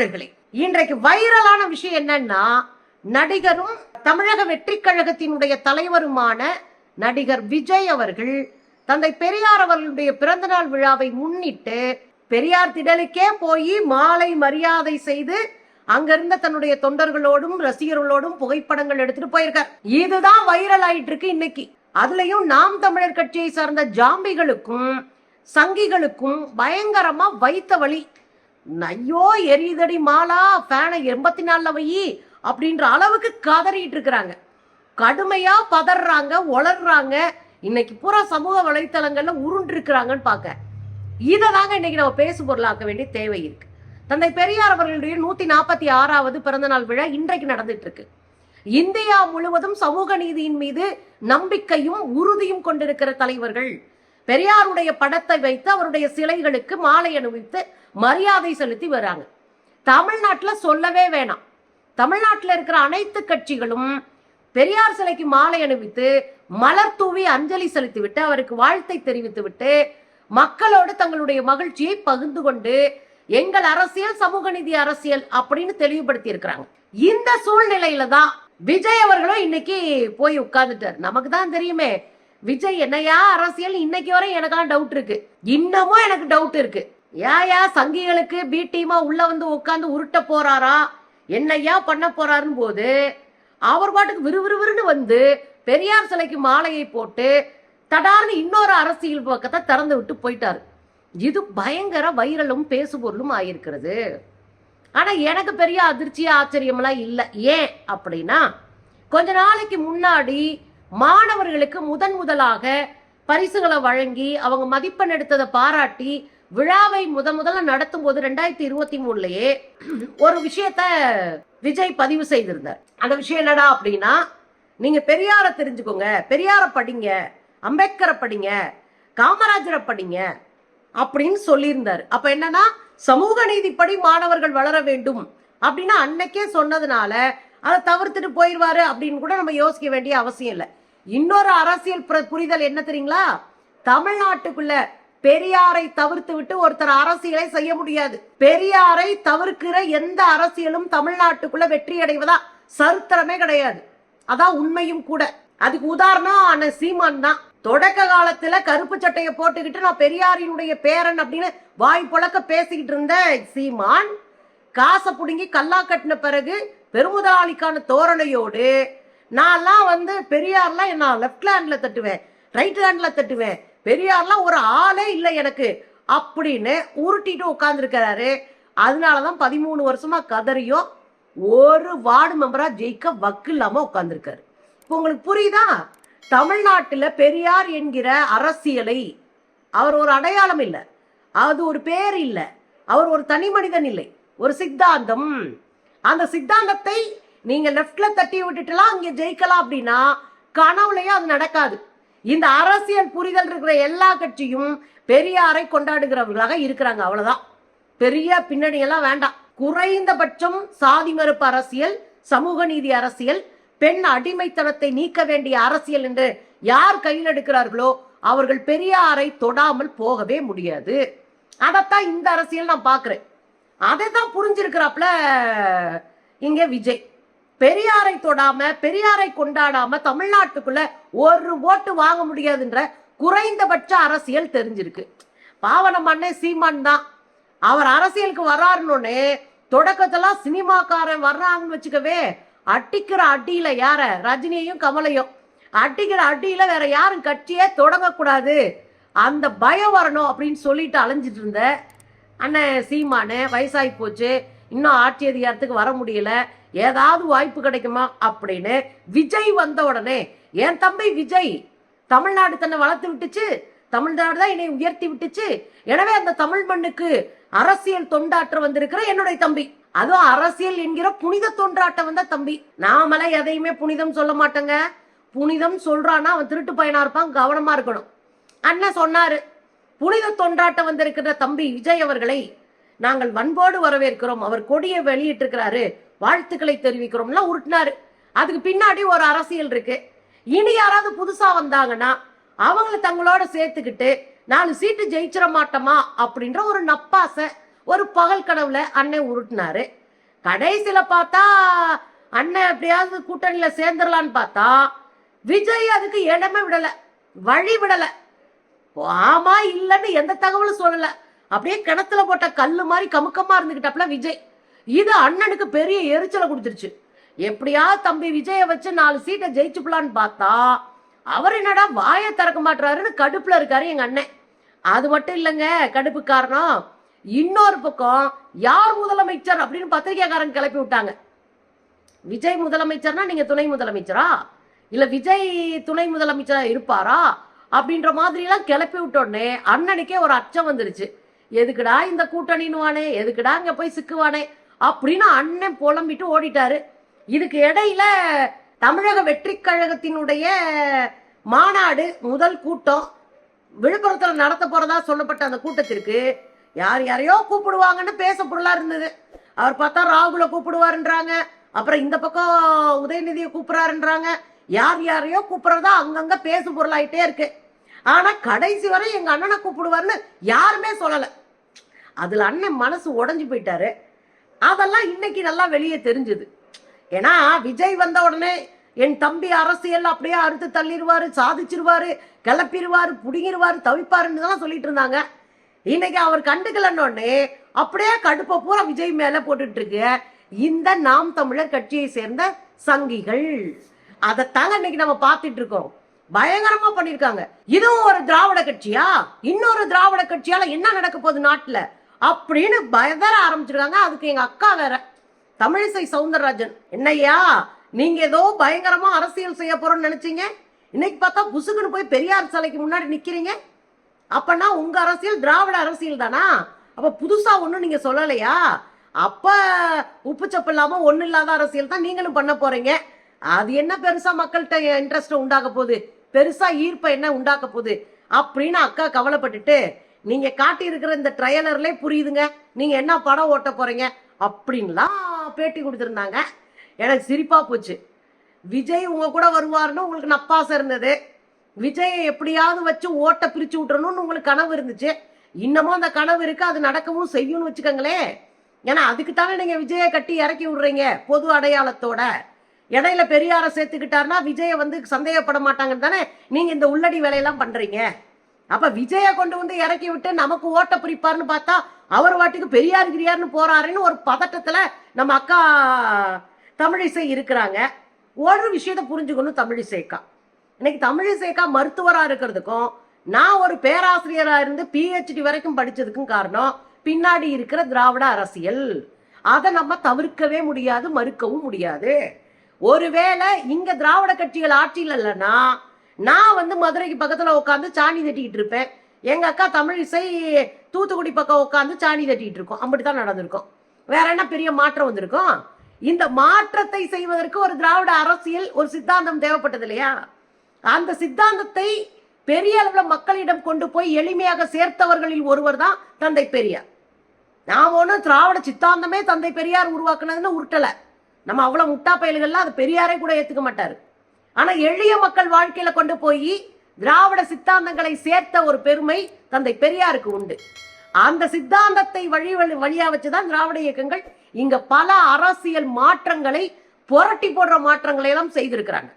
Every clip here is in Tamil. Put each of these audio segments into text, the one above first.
தோழர்களே இன்றைக்கு வைரலான விஷயம் என்னன்னா நடிகரும் தமிழக வெற்றி கழகத்தினுடைய தலைவருமான நடிகர் விஜய் அவர்கள் தந்தை பெரியார் அவர்களுடைய பிறந்தநாள் விழாவை முன்னிட்டு பெரியார் திடலுக்கே போய் மாலை மரியாதை செய்து அங்கிருந்த தன்னுடைய தொண்டர்களோடும் ரசிகர்களோடும் புகைப்படங்கள் எடுத்துட்டு போயிருக்கார். இதுதான் வைரல் ஆயிட்டு இருக்கு இன்னைக்கு. அதுலயும் நாம் தமிழர் கட்சியை சார்ந்த ஜாம்பிகளுக்கும் சங்கிகளுக்கும் பயங்கரமா வைத்த வழி ஐயோ எரியுதடி மாலா ஃபேனை எண்பத்தி நாலில் வை அப்படின்ற அளவுக்கு கதறிட்டு இருக்கிறாங்க. கடுமையாக பதறாங்க உளர்றாங்க இன்னைக்கு பூரா சமூக வலைத்தளங்களில் உருண்டிருக்கிறாங்கன்னு பார்க்க இதை தாங்க இன்னைக்கு நம்ம பேசு பொருளாக்க வேண்டிய தேவை இருக்கு. தந்தை பெரியார் அவர்களுடைய நூத்தி நாற்பத்தி ஆறாவது பிறந்தநாள் விழா இன்றைக்கு நடந்துட்டு இருக்கு. இந்தியா முழுவதும் சமூக நீதியின் மீது நம்பிக்கையும் உறுதியும் கொண்டிருக்கிற தலைவர்கள் பெரியாருடைய படத்தை வைத்து அவருடைய சிலைகளுக்கு மாலை அணிவித்து மரியாதை செலுத்தி வராங்க. தமிழ்நாட்டில் சொல்லவே வேணாம். தமிழ்நாட்டில் இருக்கிற அனைத்து கட்சிகளும் பெரியார் சிலைக்கு மாலை அணிவித்து மலர் தூவி அஞ்சலி செலுத்திவிட்டு அவருக்கு வாழ்த்தை தெரிவித்துவிட்டு மக்களோடு தங்களுடைய மகிழ்ச்சியை பகிர்ந்து கொண்டு எங்கள் அரசியல் சமூக நீதி அரசியல் அப்படின்னு தெளிவுபடுத்தி இருக்கிறாங்க. இந்த சூழ்நிலையில தான் விஜய் அவர்களும் இன்னைக்கு போய் உட்கார்ந்துட்டார். நமக்கு தான் தெரியுமே விஜய் என்னையா அரசியல்? இன்னைக்கு வரை எனக்கெல்லாம் டவுட் இருக்கு. இன்னமும் எனக்கு டவுட் இருக்கு. ஏயா சங்கிகளுக்கு பி டீமா உள்ள வந்து உட்காந்து உருட்ட போறாரா? என்னையா பண்ண போறாருன்னு போது அவர் பாட்டுக்கு விறுவிறுவிறுன்னு வந்து பெரியார் சிலைக்கு மாலையை போட்டு தடார்னு இன்னொரு அரசியல் பக்கத்தை திறந்து விட்டு போயிட்டாரு. இது பயங்கர வைரலும் பேசுபொருளும் ஆயிருக்கிறது. ஆனா எனக்கு பெரிய அதிர்ச்சி ஆச்சரியமெல்லாம் இல்லை. ஏன் அப்படின்னா கொஞ்ச நாளைக்கு முன்னாடி மாணவர்களுக்கு முதன் முதலாக பரிசுகளை வழங்கி அவங்க மதிப்பெண் எடுத்ததை பாராட்டி விழாவை முத முதல்ல நடத்தும் போது ரெண்டாயிரத்தி இருபத்தி மூணுலயே ஒரு விஷயத்த விஜய் பதிவு செய்திருந்தார். அந்த விஷயம் என்னடா அப்படின்னா நீங்க பெரியார தெரிஞ்சுக்கோங்க பெரியார படிங்க அம்பேத்கரை படிங்க காமராஜரை படிங்க அப்படின்னு சொல்லியிருந்தார். அப்ப என்னன்னா சமூக நீதிப்படி மாணவர்கள் வளர வேண்டும் அப்படின்னு அன்னைக்கே சொன்னதுனால அதை தவிர்த்துட்டு போயிடுவாரு அப்படின்னு கூட நம்ம யோசிக்க வேண்டிய அவசியம் இல்லை. இன்னொரு அரசியல் புரிதல் என்ன தெரியுங்களா? தமிழ்நாட்டுக்குள்ள பெரியாரை தவிர்த்து விட்டு ஒருத்தர் அரசியலை செய்ய முடியாது. பெரியாரை தவிர்க்கிற எந்த அரசியலும் தமிழ்நாட்டுக்குள்ள வெற்றி அடைவதா சரித்திரமே கிடையாது. அதான் உண்மையும் கூட. அதுக்கு உதாரணம் அண்ணன் சீமான் தான். தொடக்க காலத்துல கருப்பு சட்டையை போட்டுக்கிட்டு நான் பெரியாரினுடைய பேரன் அப்படின்னு வாய் புழக்க பேசிக்கிட்டு இருந்த சீமான் காசை புடுங்கி கல்லா கட்டின பிறகு பெருமுதலாளிக்கான தோரணையோடு நான்லாம் வந்து பெரியார்லாம் நான் லெஃப்ட் ஹேண்டில் தட்டுவேன் ரைட் ஹேண்டில் தட்டுவேன். பெரியார்லாம் ஒரு ஆளே இல்லை எனக்கு. அப்படின்னு உருட்டிட்டு உட்காந்துருக்கிறாரு அதனாலதான் பதிமூணு வருஷமா கதறியும் ஒரு வார்டு மெம்பராக ஜெயிக்க வக்கு இல்லாமல் உட்காந்துருக்காரு இப்போ உங்களுக்கு புரியுதா? தமிழ்நாட்டில் பெரியார் என்கிற அரசியலை அவர் ஒரு அடையாளம் இல்லை. அது ஒரு பேர் இல்லை. அவர் ஒரு தனி மனிதன் இல்லை. ஒரு சித்தாந்தம். அந்த சித்தாந்தத்தை நீங்க லெஃப்ட்ல தட்டி விட்டுட்டுலாம் அங்கே ஜெயிக்கலாம் அப்படின்னா கனவுலையும் அது நடக்காது. இந்த அரசியல் புரிதல் இருக்கிற எல்லா கட்சியும் பெரியாரை கொண்டாடுகிறவர்களாக இருக்கிறாங்க அவ்வளவுதான். பெரிய பின்னணியெல்லாம் வேண்டாம். குறைந்தபட்சம் சாதி மறுப்பு அரசியல் சமூக நீதி அரசியல் பெண் அடிமைத்தனத்தை நீக்க வேண்டிய அரசியல் என்று யார் கையில் எடுக்கிறார்களோ அவர்கள் பெரியாரை தொடாமல் போகவே முடியாது. அதைத்தான் இந்த அரசியல் நான் பார்க்குறேன். அதை தான் புரிஞ்சிருக்கிறாப்ல இங்கே விஜய். பெரியாரை தொடாம பெரியாரை கொண்டாடாம தமிழ்நாட்டுக்குள்ள ஒரு ஓட்டு வாங்க முடியாதுன்ற குறைந்தபட்ச அரசியல் தெரிஞ்சிருக்கு. பாவனம் அண்ணே சீமான் தான். அவர் அரசியலுக்கு வர்றாருன்னு தொடக்கத்தெல்லாம் சினிமாக்காரன் வர்றாங்கன்னு வச்சுக்கவே அட்டிக்கிற அடியில யார? ரஜினியையும் கமலையும். அடிக்கிற அடியில வேற யாரும் கட்சியே தொடங்கக்கூடாது. அந்த பயம் வரணும் அப்படின்னு சொல்லிட்டு அலைஞ்சிட்டு இருந்த அண்ணன் சீமானு வயசாகி போச்சு. இன்னும் ஆட்சி அதிகாரத்துக்கு வர முடியல. ஏதாவது வாய்ப்பு கிடைக்குமா அப்படின்னு விஜய் வந்த உடனே என் தம்பி விஜய் தமிழ்நாடு தன்னை வளர்த்து விட்டுச்சு தமிழ்நாடு தான் என்னை உயர்த்தி விட்டுச்சு. எனவே அந்த தமிழ் மண்ணுக்கு அரசியல் தொண்டாற்ற வந்திருக்கிற என்னுடைய தம்பி. அதுவும் அரசியல் என்கிற புனித தொண்டாட்டம் வந்த தம்பி. நாமெல்லாம் எதையுமே புனிதம் சொல்ல மாட்டோங்க. புனிதம் சொல்றான்னா அவன் திருட்டு பையனா இருப்பான் கவனமா இருக்கணும். அண்ணன் சொன்னாரு. புனித தொண்டாட்டம் வந்திருக்கிற தம்பி விஜய் அவர்களை நாங்கள் வன்போடு வரவேற்கிறோம். அவர் கொடியை வெளியிட்டிருக்கிறாரு. வாழ்த்துக்களை தெரிவிக்கிறோம்லாம் உருட்டினாரு. அதுக்கு பின்னாடி ஒரு அரசியல் இருக்கு. இனி யாராவது புதுசா வந்தாங்கன்னா அவங்கள தங்களோட சேர்த்துக்கிட்டு நாலு சீட்டு ஜெயிச்சிட மாட்டோமா அப்படின்ற ஒரு நப்பாசை ஒரு பகல் கனவுல அண்ணன் உருட்டினாரு. கடைசியில பார்த்தா அண்ணன் எப்படியாவது கூட்டணியில சேர்ந்துடலான்னு பார்த்தா விஜய் அதுக்கு இடமே விடல வழி விடல. ஆமா இல்லைன்னு எந்த தகவலும் சொல்லல. அப்படியே கிணத்துல போட்ட கல்லு மாதிரி கமுக்கமா இருந்துகிட்டப்பல விஜய். இது அண்ணனுக்கு பெரிய எரிச்சலை கொடுத்துருச்சு. எப்படியா தம்பி விஜய வச்சு நாலு சீட்டை ஜெயிச்சுப்பலான்னு பார்த்தா அவர் என்னடா வாயை திறக்க மாட்டுறாருன்னு கடுப்புல இருக்காரு எங்க அண்ணன். அது மட்டும் இல்லைங்க கடுப்பு காரணம் இன்னொரு பக்கம் யார் முதலமைச்சர் அப்படின்னு பத்திரிகைக்காரங்க கிளப்பி விட்டாங்க. விஜய் முதலமைச்சர்னா நீங்க துணை முதலமைச்சரா? இல்ல விஜய் துணை முதலமைச்சரா இருப்பாரா? அப்படின்ற மாதிரி எல்லாம் கிளப்பி விட்டோடனே அண்ணனுக்கே ஒரு அச்சம் வந்துருச்சு. எதுக்குடா இந்த கூட்டணின்னுவானே எதுக்குடா இங்க போய் சிக்குவானே? அப்படின்னு அண்ணன் புலம்பிட்டு ஓடிட்டாரு. இதுக்கு இடையில தமிழக வெற்றி கழகத்தினுடைய மாநாடு முதல் கூட்டம். விழுப்புரத்துல நடத்த போறதா சொல்லப்பட்ட அந்த கூட்டத்திற்கு யார் யாரையோ கூப்பிடுவாங்கன்னு பேச பொருளா இருந்தது. அவர் பார்த்தா ராகுல கூப்பிடுவாருன்றாங்க. அப்புறம் இந்த பக்கம் உதயநிதியை கூப்பிடுறாருன்றாங்க. யார் யாரையோ கூப்பிடுறதா அங்கங்க பேசும் பொருளாயிட்டே இருக்கு. ஆனா கடைசி வரை எங்க அண்ணனை கூப்பிடுவாருன்னு யாருமே சொல்லல. அதுல அண்ணன் மனசு உடஞ்சு போயிட்டாரு. அதெல்லாம் இன்னைக்கு நல்லா வெளியே தெரிஞ்சுது. ஏன்னா விஜய் வந்த உடனே என் தம்பி அரசியல் அப்படியே அறுத்து தள்ளிடுவாரு சாதிச்சிருவாரு கிளப்பிடுவாரு புடுங்கிடுவாரு தவிப்பாருன்னு தான் சொல்லிட்டு இருந்தாங்க. இன்னைக்கு அவர் கண்டுக்கலன்னொடனே அப்படியே கடுப்பை பூரா விஜய் மேல போட்டுட்டு இருக்கு இந்த நாம் தமிழர் கட்சியை சேர்ந்த சங்கிகள். அதைத்தாங்க இன்னைக்கு நம்ம பார்த்துட்டு இருக்கோம். பயங்கரமா பண்ணிருக்காங்க இதுவும் ஒரு திராவிட கட்சியா? இன்னொரு திராவிட கட்சியால என்ன நடக்க போகுது நாட்டுல? அப்படின்னு பயதர ஆரம்பிச்சிருக்காங்க. அதுக்கு எங்க அக்கா வேற தமிழிசை சவுந்தரராஜன். என்னையா நீங்க ஏதோ பயங்கரமா அரசியல் செய்ய போறோம்னு நினைச்சீங்க? இன்னைக்கு பார்த்தா புசுக்குன்னு போய் பெரியார் சிலைக்கு முன்னாடி நிக்கிறீங்க. அப்பனா உங்க அரசியல் திராவிட அரசியல் தானா? அப்ப புதுசா ஒண்ணும் நீங்க சொல்லலையா? அப்ப உப்பு சப்பு இல்லாம ஒண்ணு இல்லாத அரசியல் தான் நீங்களும் பண்ண போறீங்க. அது என்ன பெருசா மக்கள்கிட்ட இன்ட்ரெஸ்ட் உண்டாக்க போகுது? பெருசா ஈர்ப்பை என்ன உண்டாக்க போகுது? அப்படின்னு அக்கா கவலைப்பட்டுட்டு நீங்க காட்டி இருக்கிற இந்த ட்ரையலர்லே புரியுதுங்க. நீங்க என்ன படம் ஓட்ட போறீங்க? அப்படின்லாம் பேட்டி கொடுத்துருந்தாங்க. எனக்கு சிரிப்பா போச்சு. விஜய் உங்க கூட வருவாருன்னு உங்களுக்கு நப்பாசை இருந்தது. விஜயை எப்படியாவது வச்சு ஓட்ட பிரிச்சு விட்டுறணும்னு உங்களுக்கு கனவு இருந்துச்சு. இன்னமும் அந்த கனவு இருக்கு அது நடக்கவும் செய்யும்னு வச்சுக்கோங்களேன். ஏன்னா அதுக்கு தானே நீங்க விஜயை கட்டி இறக்கி விடுறீங்க பொது அடையாளத்தோட. இடையில பெரியார சேர்த்துக்கிட்டாருன்னா விஜய வந்து சந்தேகப்பட மாட்டாங்கன்னு தானே நீங்க இந்த உள்ளடி வேலையெல்லாம் பண்றீங்க. அப்ப விஜய கொண்டு வந்து இறக்கி விட்டு நமக்கு ஓட்ட பிரிப்பாருன்னு பார்த்தா அவர் வாட்டுக்கு பெரியார் கிரியார்னு போறாருன்னு ஒரு பதட்டத்துல நம்ம அக்கா தமிழிசை இருக்கிறாங்க. ஒரு விஷயத்த புரிஞ்சுக்கணும் தமிழிசைக்கா. இன்னைக்கு தமிழிசைக்கா மருத்துவரா இருக்கிறதுக்கும் நான் ஒரு பேராசிரியரா இருந்து பிஹெச்டி வரைக்கும் படிச்சதுக்கும் காரணம் பின்னாடி இருக்கிற திராவிட அரசியல். அதை நம்ம தவிர்க்கவே முடியாது மறுக்கவும் முடியாது. ஒருவேளை இங்க திராவிட கட்சிகள் ஆட்சியில் இல்லைன்னா நான் வந்து மதுரைக்கு பக்கத்துல உட்காந்து சாணி தட்டிக்கிட்டு இருப்பேன். எங்க அக்கா தமிழ் இசை தூத்துக்குடி பக்கம் உட்காந்து சாணி தட்டிட்டு இருக்கோம். அப்படித்தான் நடந்திருக்கும். வேற என்ன பெரிய மாற்றம் வந்திருக்கும்? இந்த மாற்றத்தை செய்வதற்கு ஒரு திராவிட அரசியல் ஒரு சித்தாந்தம் தேவைப்பட்டது இல்லையா? அந்த சித்தாந்தத்தை பெரிய அளவில் மக்களிடம் கொண்டு போய் எளிமையாக சேர்த்தவர்களில் ஒருவர் தான் தந்தை பெரியார். நாம் ஒன்றும் திராவிட சித்தாந்தமே தந்தை பெரியார் உருவாக்குனதுன்னு உருட்டலை. நம்ம அவ்வளோ முட்டா பயல்கள்லாம் அது பெரியாரே கூட ஏற்றுக்க மாட்டார். ஆனா எளிய மக்கள் வாழ்க்கையில கொண்டு போய் திராவிட சித்தாந்தங்களை சேர்த்த ஒரு பெருமை தந்தை பெரியாருக்கு உண்டு. அந்த சித்தாந்தத்தை வழி வழி வழியா வச்சுதான் திராவிட இயக்கங்கள் இங்க பல அரசியல் மாற்றங்களை புரட்டி போடுற மாற்றங்களை எல்லாம் செய்திருக்கிறாங்க.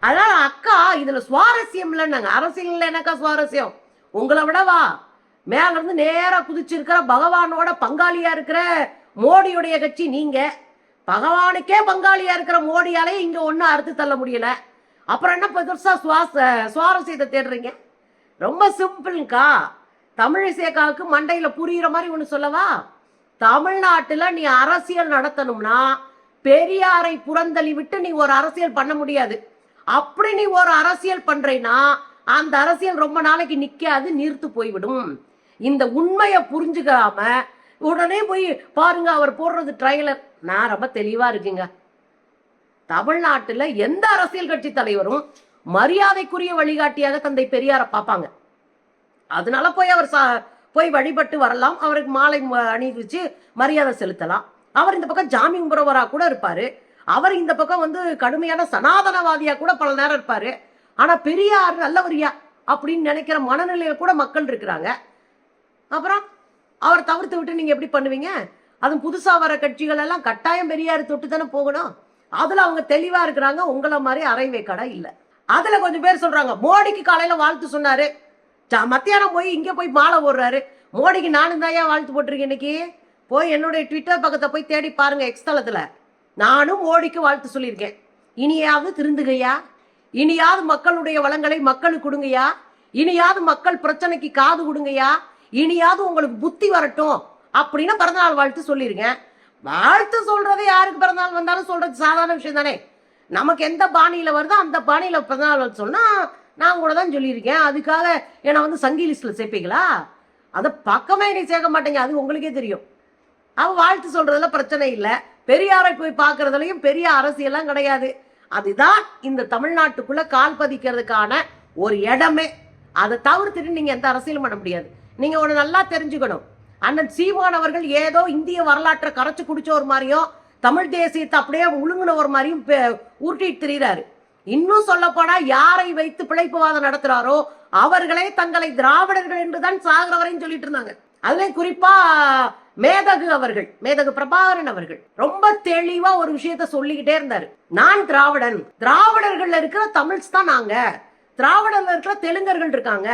அதனால அக்கா இதுல சுவாரஸ்யம் இல்லைன்னாங்க. அரசியல் என்னக்கா சுவாரஸ்யம்? உங்களை விடவா? மேல இருந்து நேரா குதிச்சிருக்கிற பகவானோட பங்காளியா இருக்கிற மோடியுடைய கட்சி நீங்க. பகவானுக்கே பங்காளியா இருக்கிற மோடியாலே இங்க ஒன்னும் அறுத்து தள்ள முடியல. அப்புறம் என்ன பெருசா சுவாச சுவாரஸ்யத்தை தேடுறீங்க? ரொம்ப சிம்பிள்க்கா தமிழிசேக்காவுக்கு மண்டையில புரியுற மாதிரி ஒண்ணு சொல்லவா? தமிழ்நாட்டுல நீ அரசியல் நடத்தணும்னா பெரியாரை புறந்தள்ளி விட்டு நீ ஒரு அரசியல் பண்ண முடியாது. அப்படி நீ ஒரு அரசியல் பண்றேன்னா அந்த அரசியல் ரொம்ப நாளைக்கு நிக்காது நீர்த்து போய்விடும். இந்த உண்மையை புரிஞ்சுக்காம உடனே போய் பாருங்க அவர் போடுறது ட்ரைலர் நான் ரொம்ப தெளிவா இருக்குங்க. தமிழ்நாட்டுல எந்த அரசியல் கட்சி தலைவரும் மரியாதைக்குரிய வழிகாட்டியாக தந்தை பெரியாரை பார்ப்பாங்க. அதனால போய் அவர் சா- போய் வழிபட்டு வரலாம். அவருக்கு மாலை அணிவிச்சு மரியாதை செலுத்தலாம். அவர் இந்த பக்கம் ஜாமீன் முறவரா கூட இருப்பாரு. அவர் இந்த பக்கம் வந்து கடுமையான சனாதனவாதியா கூட பல நேரம் இருப்பாரு. ஆனா பெரியார் நல்லவரியா அப்படின்னு நினைக்கிற மனநிலையில கூட மக்கள் இருக்கிறாங்க. அப்புறம் அவர் தவிர்த்து விட்டு நீங்க எப்படி பண்ணுவீங்க? அதுவும் புதுசா வர கட்சிகள் எல்லாம் கட்டாயம் பெரியார் தொட்டு தானே போகணும். அதுல அவங்க தெளிவா இருக்கிறாங்க. உங்களை மாதிரி அரைவேக்காடா இல்ல. அதுல கொஞ்சம் பேர் சொல்றாங்க மோடிக்கு காலையில வாழ்த்து சொன்னாரு. மத்தியானம் போய் இங்க போய் மாலை போடுறாரு. மோடிக்கு நானும் தான் வாழ்த்து போட்டிருக்கேன் இன்னைக்கு? போய் என்னுடைய ட்விட்டர் பக்கத்தை போய் தேடி பாருங்க எக்ஸ்தலத்துல நானும் மோடிக்கு வாழ்த்து சொல்லியிருக்கேன். இனியாவது திருந்துகையா? இனியாவது மக்களுடைய வளங்களை மக்களுக்கு கொடுங்கய்யா இனியாவது மக்கள் பிரச்சனைக்கு காது கொடுங்கய்யா இனியாவது உங்களுக்கு புத்தி வரட்டும் அப்படின்னு பிறந்தநாள் வாழ்த்து சொல்லியிருக்கேன் வாழ்த்து சொல்றது யாருக்கு பிறந்தநாள் வந்தாலும் சொல்றது சாதாரண விஷயம் தானே. நமக்கு எந்த பாணியில வருதோ அந்த பாணியில பிறந்தநாள் வாழ்த்து சொன்னா நான் கூட தான் சொல்லியிருக்கேன். அதுக்காக என்னை வந்து சங்கி லிஸ்ட்ல சேர்ப்பீங்களா? அதை பக்கமே நீ சேர்க்க மாட்டேங்க. அது உங்களுக்கே தெரியும். அவ வாழ்த்து சொல்றதுல பிரச்சனை இல்லை. பெரியாரை போய் பார்க்கறதுலையும் பெரிய அரசியல்லாம் கிடையாது. அதுதான் இந்த தமிழ்நாட்டுக்குள்ள கால் பதிக்கிறதுக்கான ஒரு இடமே. அதை தவிர்த்துட்டு நீங்க எந்த அரசியலும் பண்ண முடியாது. நீங்க ஒன்று நல்லா தெரிஞ்சுக்கணும். அண்ணன் சீமானவர்கள் ஏதோ இந்திய வரலாற்றை கரைச்சு குடிச்ச ஒரு மாதிரியும் தமிழ் தேசியத்தை அப்படியே உழுங்கின ஒரு மாதிரியும் உருட்டிட்டு திரியிறாரு. இன்னும் சொல்லப்போனா யாரை வைத்து பிழைப்புவாதம் நடத்துறாரோ அவர்களே தங்களை திராவிடர்கள் என்றுதான் சாகிறவரையும் சொல்லிட்டு இருந்தாங்க. அதுலயும் குறிப்பா மேதகு அவர்கள் மேதகு பிரபாகரன் அவர்கள். ரொம்ப தெளிவா ஒரு விஷயத்த சொல்லிக்கிட்டே இருந்தாரு. நான் திராவிடன். திராவிடர்கள்ல இருக்கிற தமிழ்ஸ் தான் நாங்க. திராவிடர்ல இருக்கிற தெலுங்கர்கள் இருக்காங்க.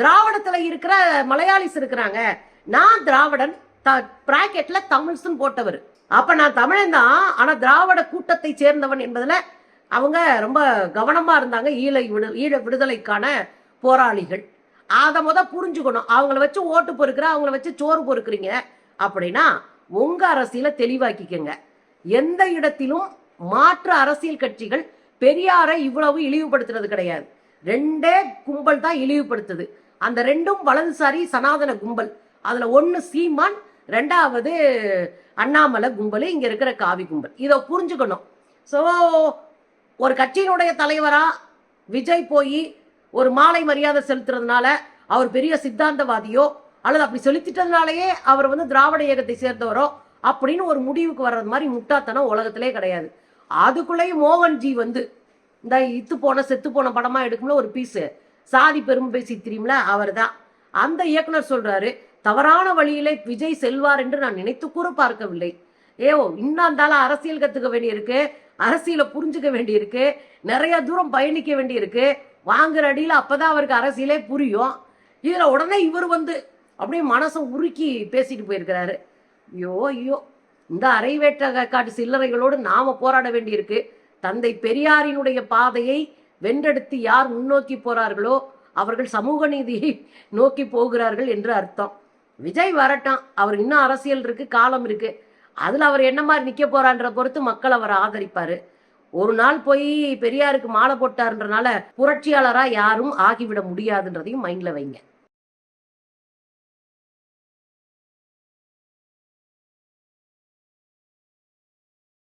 திராவிடத்துல இருக்கிற மலையாளிஸ் இருக்கிறாங்க. நான் திராவிடன் பிராக்கெட்ல தமிழ்ஸ்னு போட்டவர். அப்ப நான் தமிழன் தான் ஆனா திராவிட கூட்டத்தை சேர்ந்தவன் என்பதுல அவங்க ரொம்ப கவனமா இருந்தாங்க ஈழ விடு ஈழ விடுதலைக்கான போராளிகள். அதை முத புரிஞ்சுக்கணும். அவங்கள வச்சு ஓட்டு பொறுக்கிற அவங்கள வச்சு சோறு பொறுக்குறீங்க. அப்படின்னா உங்க அரசியலை தெளிவாக்கிக்கங்க. எந்த இடத்திலும் மாற்று அரசியல் கட்சிகள் பெரியாரை இவ்வளவு இழிவுபடுத்துறது கிடையாது. ரெண்டே கும்பல் தான் இழிவுபடுத்துது. அந்த ரெண்டும் வலதுசாரி சனாதன கும்பல். அதுல ஒன்னு சீமான் ரெண்டாவது அண்ணாமலை கும்பல் இங்க இருக்கிற காவி கும்பல். இதை புரிஞ்சுக்கணும். ஸோ ஒரு கட்சியினுடைய தலைவரா விஜய் போய் ஒரு மாலை மரியாதை செலுத்துறதுனால அவர் பெரிய சித்தாந்தவாதியோ அல்லது அப்படி செலுத்திட்டதுனாலயே அவர் வந்து திராவிட இயக்கத்தை சேர்ந்தவரோ அப்படின்னு ஒரு முடிவுக்கு வர்றது மாதிரி முட்டாத்தனம் உலகத்திலே கிடையாது. அதுக்குள்ளேயும் மோகன்ஜி வந்து இந்த இத்து போன செத்து போன படமா எடுக்கும்ல ஒரு பீஸு சாதி பெருமை பேசி தெரியும்ல அவர் தான் அந்த இயக்குனர் சொல்றாரு தவறான வழியிலே விஜய் செல்வார் என்று நான் நினைத்து கூட பார்க்கவில்லை. ஏவோ இன்னும் அந்தால அரசியல் கத்துக்க வேண்டியிருக்கு அரசியலை புரிஞ்சுக்க வேண்டியிருக்கு நிறைய தூரம் பயணிக்க வேண்டியிருக்கு. வாங்குற அடியில் அப்பதான் அவருக்கு அரசியலே புரியும். இதில் உடனே இவர் வந்து அப்படியே மனசை உருக்கி பேசிட்டு போயிருக்கிறாரு. ஐயோ ஐயோ இந்த அரைவேற்ற காட்டு சில்லறைகளோடு நாம போராட வேண்டியிருக்கு. தந்தை பெரியாரினுடைய பாதையை வென்றெடுத்து யார் முன்னோக்கி போறார்களோ அவர்கள் சமூக நீதியை நோக்கி போகிறார்கள் என்று அர்த்தம். விஜய் வரட்டும். அவர் இன்னும் அரசியல் இருக்கு காலம் இருக்கு. அதுல அவர் என்ன மாதிரி நிக்க போறான்ற பொறுத்து மக்கள் அவரை ஆதரிப்பாரு. ஒரு நாள் போய் பெரியாருக்கு மாலை போட்டாருன்றனால புரட்சியாளரா யாரும் ஆகிவிட முடியாதுன்றதையும் மைண்ட்ல வைங்க.